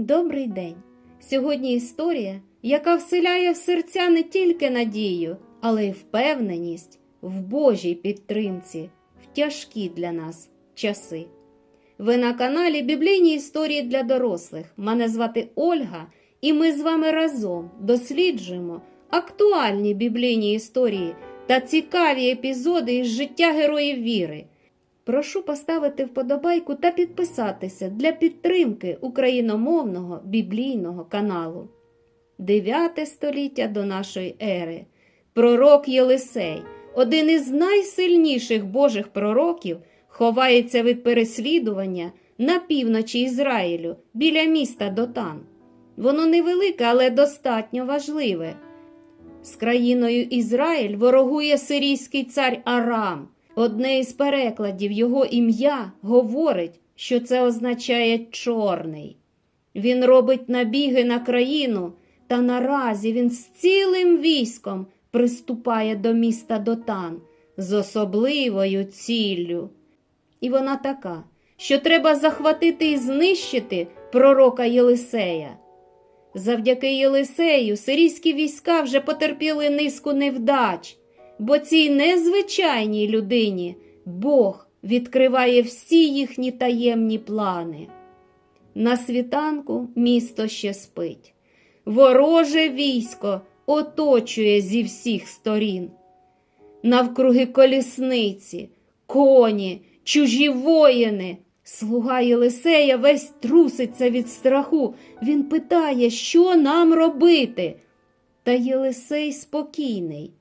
Добрий день! Сьогодні історія, яка вселяє в серця не тільки надію, але й впевненість в Божій підтримці в тяжкі для нас часи. Ви на каналі Біблійні історії для дорослих. Мене звати Ольга, і ми з вами разом досліджуємо актуальні біблійні історії та цікаві епізоди із життя героїв віри. Прошу поставити вподобайку та підписатися для підтримки україномовного біблійного каналу. Дев'яте століття до нашої ери. Пророк Єлисей, один із найсильніших божих пророків, ховається від переслідування на півночі Ізраїлю біля міста Дотан. Воно невелике, але достатньо важливе. З країною Ізраїль ворогує сирійський цар Арам. Одне із перекладів його ім'я говорить, що це означає чорний. Він робить набіги на країну, та наразі він з цілим військом приступає до міста Дотан з особливою ціллю. І вона така, що треба захватити і знищити пророка Єлисея. Завдяки Єлисею сирійські війська вже потерпіли низку невдач, бо цій незвичайній людині Бог відкриває всі їхні таємні плани. На світанку місто ще спить. Вороже військо оточує зі всіх сторін. Навкруги колісниці, коні, чужі воїни. Слуга Єлисея весь труситься від страху. Він питає, що нам робити. Та Єлисей спокійний.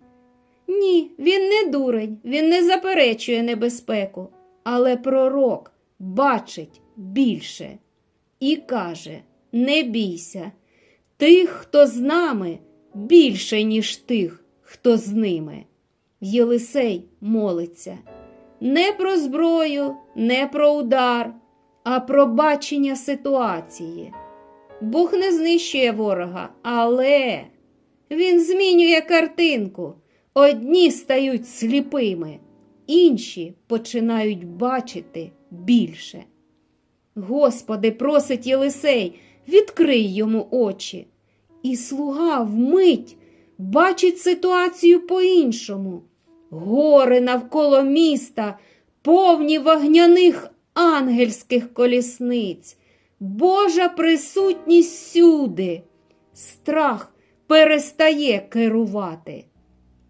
Ні, він не дурень, він не заперечує небезпеку, але пророк бачить більше і каже: Не бійся, тих, хто з нами, більше, ніж тих, хто з ними. Єлисей молиться не про зброю, не про удар, а про бачення ситуації. Бог не знищує ворога, але він змінює картинку. Одні стають сліпими, інші починають бачити більше. Господи, просить Єлисей, відкрий йому очі. І слуга вмить бачить ситуацію по-іншому. Гори навколо міста, повні вогняних ангельських колісниць, Божа присутність сюди. Страх перестає керувати.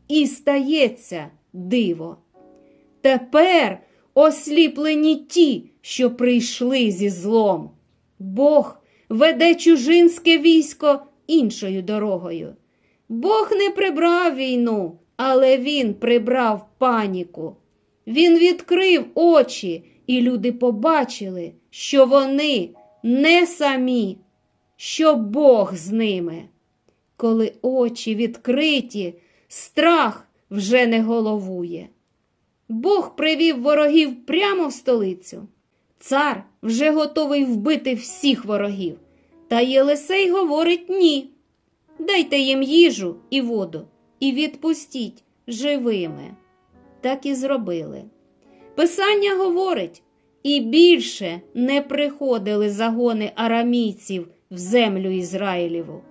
І стається диво. Тепер осліплені ті, що прийшли зі злом. Бог веде чужинське військо іншою дорогою. Бог не прибрав війну, але Він прибрав паніку. Він відкрив очі, і люди побачили, що вони не самі, що Бог з ними. Коли очі відкриті, страх вже не головує. Бог привів ворогів прямо в столицю. Цар вже готовий вбити всіх ворогів. Та Єлисей говорить ні. Дайте їм їжу і воду і відпустіть живими. Так і зробили. Писання говорить, і більше не приходили загони арамійців в землю Ізраїліву.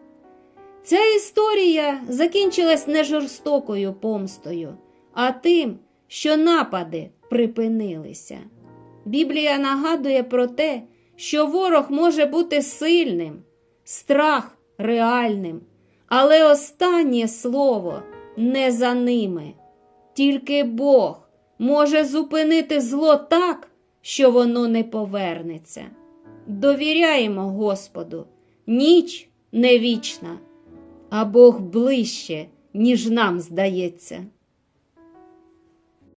Ця історія закінчилась не жорстокою помстою, а тим, що напади припинилися. Біблія нагадує про те, що ворог може бути сильним, страх реальним, але останнє слово не за ними. Тільки Бог може зупинити зло так, що воно не повернеться. Довіряємо Господу, ніч не вічна, а Бог ближче, ніж нам здається.